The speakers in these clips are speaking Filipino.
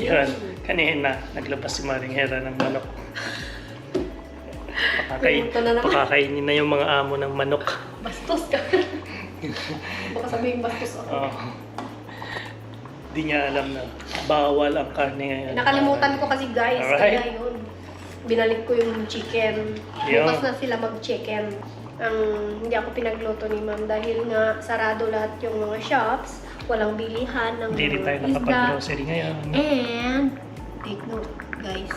Yan, kanina naglabas si Maring Hera ng manok. Pakakain, Pumunta na naman. pakakainin na yung mga amo ng manok. Bastos ka. Baka sabihin bastos ako. Oh. Di niya alam na bawal ang karne ngayon. Nakalimutan ko kasi guys, Alright. kaya yun. Binalik ko yung chicken. Yun. Bukas na sila mag-chicken. Ang hindi ako pinagluto ni ma'am dahil nga sarado lahat yung mga shops. Walang bilihan ng Hindi rin tayo nakapag-grocery ngayon. And, take note, guys.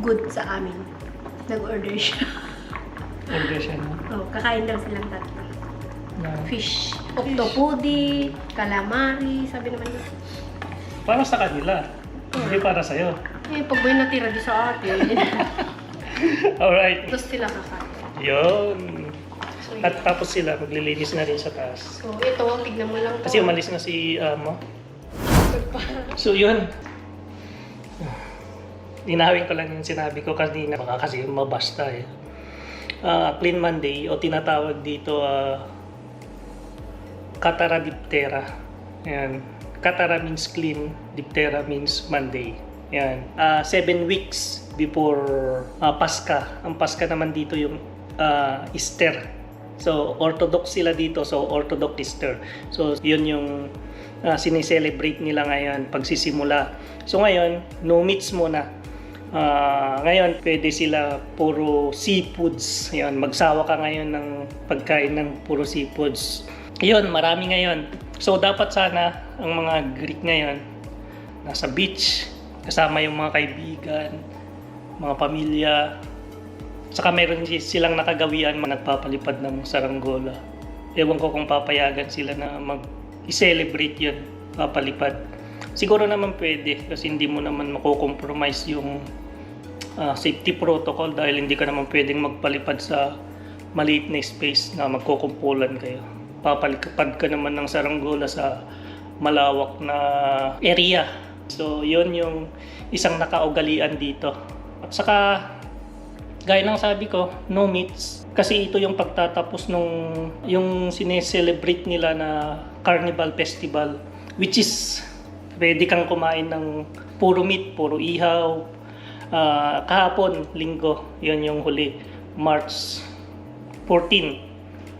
Good sa amin. Nag-order siya. Order siya na. oh, kakain lang silang tatlo. na Fish. Octopudi, calamari, sabi naman niya. para sa kanila. Hindi para sa'yo. Eh, pag may natira di sa atin, Alright. tapos sila kakain. Yun. So, At tapos sila, maglilinis na rin sa taas. so ito, tignan mo lang to. Kasi umalis na si Amo. So yun. Inawin ko lang yung sinabi ko kanina. Baka kasi mabasta eh. Ah, clean Monday o tinatawag dito ah, Katara Diptera. Yan. Katara means clean, Diptera means Monday. Yan. Ah, seven weeks before ah, Paska. Ang Paska naman dito yung ah, Easter. So, Orthodox sila dito. So, Orthodox Easter. So, yun yung uh, sineselebrate nila ngayon pagsisimula. So, ngayon, no meats muna. Ah, ngayon, pwede sila puro seafoods. Yun, magsawa ka ngayon ng pagkain ng puro seafoods. Yun, marami ngayon. So, dapat sana ang mga Greek ngayon nasa beach, kasama yung mga kaibigan, mga pamilya, Saka meron si- silang nakagawian na nagpapalipad ng saranggola. Ewan ko kung papayagan sila na mag i-celebrate yun, papalipad. Siguro naman pwede kasi hindi mo naman mako-compromise yung ah, safety protocol dahil hindi ka naman pwedeng magpalipad sa maliit na space na magkukumpulan kayo. Papalipad ka naman ng saranggola sa malawak na area. So, yun yung isang nakaugalian dito. At saka, gaya ng sabi ko, no meats. Kasi ito yung pagtatapos nung yung sineselebrate nila na Carnival Festival which is pwede kang kumain ng puro meat, puro ihaw. Ah, kahapon, linggo, yun yung huli, March 14.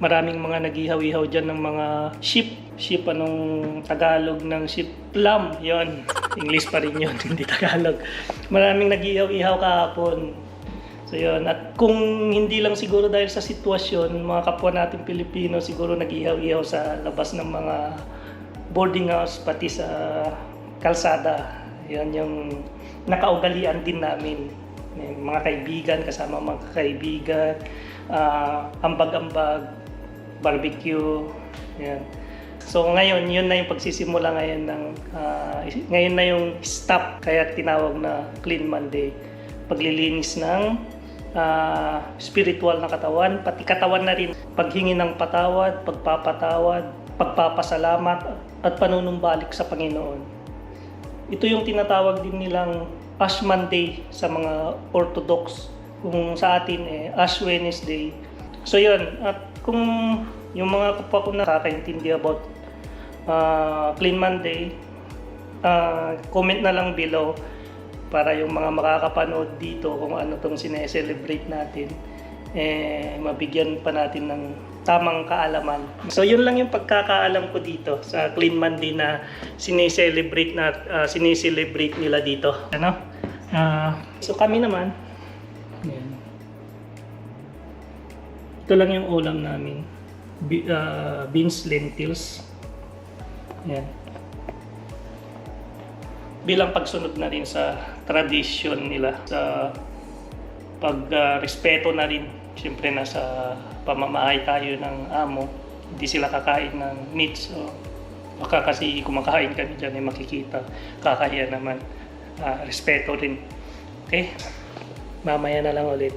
Maraming mga nag-ihaw-ihaw dyan ng mga sheep. Sheep, anong Tagalog ng sheep? Lamb, yon English pa rin yun, hindi Tagalog. Maraming nag-ihaw-ihaw kahapon. So yun, at kung hindi lang siguro dahil sa sitwasyon, mga kapwa natin Pilipino siguro nag-ihaw-ihaw sa labas ng mga boarding house, pati sa kalsada. Yan yung nakaugalian din namin. May mga kaibigan, kasama mga kaibigan, ah, ambag-ambag, barbecue, yan. So ngayon, yun na yung pagsisimula ngayon ng, ah, ngayon na yung stop, kaya tinawag na Clean Monday. Paglilinis ng ah, spiritual na katawan, pati katawan na rin. Paghingi ng patawad, pagpapatawad, pagpapasalamat, at panunumbalik sa Panginoon. Ito yung tinatawag din nilang Ash Monday sa mga Orthodox. Kung sa atin eh, Ash Wednesday. So yun, at kung yung mga kapwa ko nakakaintindi about ah, Clean Monday, ah, comment na lang below para yung mga makakapanood dito kung ano tong sineselebrate natin eh mabigyan pa natin ng tamang kaalaman. So yun lang yung pagkakaalam ko dito sa Clean Monday na sineselebrate na ah, sineselebrate nila dito. Ano? Ah, so kami naman yan. Ito lang yung ulam namin. Bi- ah, beans, lentils. Yan bilang pagsunod na rin sa tradition nila sa pagrespeto na rin. Siyempre nasa pamamahay tayo ng amo. Hindi sila kakain ng meat so baka kasi kumakain kami dyan ay makikita kakahiya naman. Ah, respeto rin. Okay mamaya na lang ulit.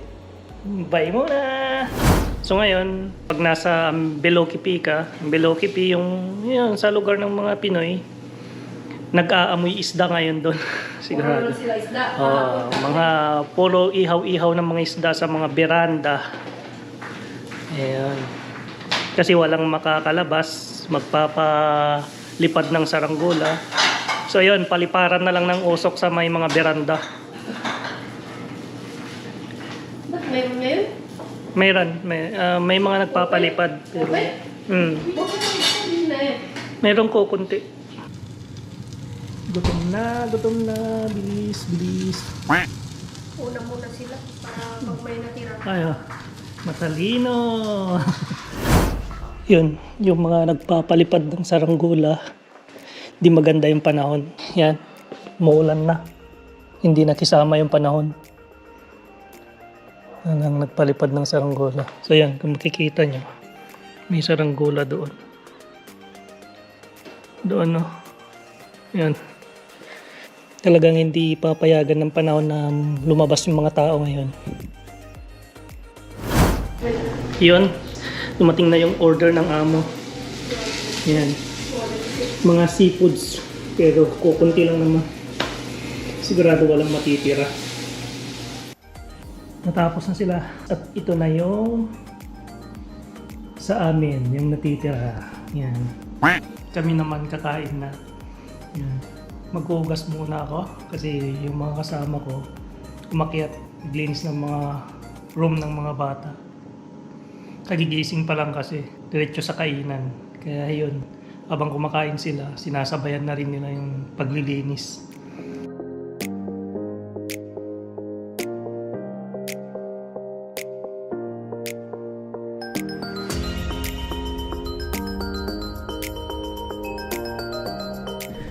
Bye muna! So ngayon pag nasa Belokipi ka Belokipi yung yun, sa lugar ng mga Pinoy nag-aamoy isda ngayon doon. Sigurado. Sila isda. Oh, mga puro ihaw-ihaw ng mga isda sa mga beranda. Ayan. Kasi walang makakalabas, magpapalipad ng saranggola. So yun, paliparan na lang ng usok sa may mga beranda. Ba't mayroon ngayon? Mayroon, may, ah, may mga nagpapalipad. Pero, Okay. mm, meron ko kunti. Gutom na, gutom na. Bilis, bilis. Una muna sila para pag may natira. Ay, ah, matalino. Yun, yung mga nagpapalipad ng saranggola, di maganda yung panahon. Yan, maulan na. Hindi nakisama yung panahon. Yan ang nagpalipad ng saranggola. So yan, kung makikita nyo, may saranggola doon. Doon, no? Yan. Talagang hindi papayagan ng panahon na lumabas yung mga tao ngayon. Yun, dumating na yung order ng amo. Yan. Mga seafoods. Pero kukunti lang naman. Sigurado walang matitira. Natapos na sila. At ito na yung sa amin, yung natitira. Yan. Kami naman kakain na. Yan. Maghugas muna ako kasi yung mga kasama ko umakyat, naglinis ng mga room ng mga bata kagigising pa lang kasi diretso sa kainan. Kaya yun, habang kumakain sila, sinasabayan na rin nila yung paglilinis.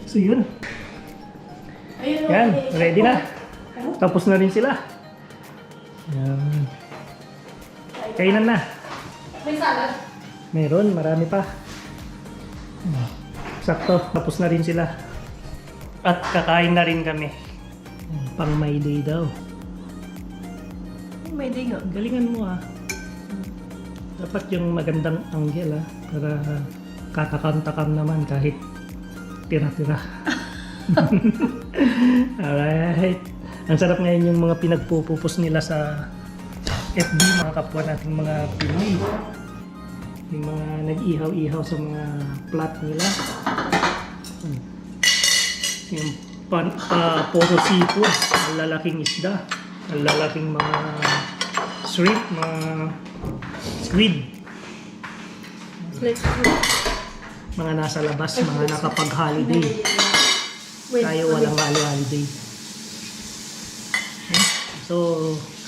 So yun, yan, ready na. Tapos na rin sila. Yan. Kainan na. May salad. Meron, marami pa. Sakto, tapos na rin sila. At kakain na rin kami. Pang May Day daw. May day nga. Galingan mo ah. Dapat yung magandang angle ah. Para katakam-takam naman kahit tira-tira. Alright. Ang sarap ngayon yung mga pinagpupupos nila sa FB, mga kapwa nating mga Pinoy. Yung mga nag-ihaw-ihaw sa mga plot nila. Yung pan, pa, puro seafood, ang lalaking isda, ang lalaking mga shrimp, mga squid, mga nasa labas, mga nakapag-holiday. Wait, Tayo walang holiday. So,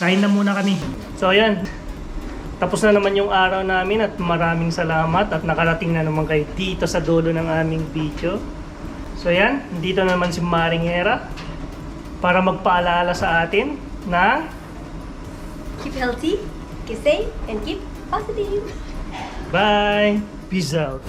kain na muna kami. So, ayan. Tapos na naman yung araw namin at maraming salamat at nakarating na naman kayo dito sa dulo ng aming video. So, ayan. Dito naman si Maring Hera para magpaalala sa atin na Keep healthy, keep safe, and keep positive. bye! Peace out!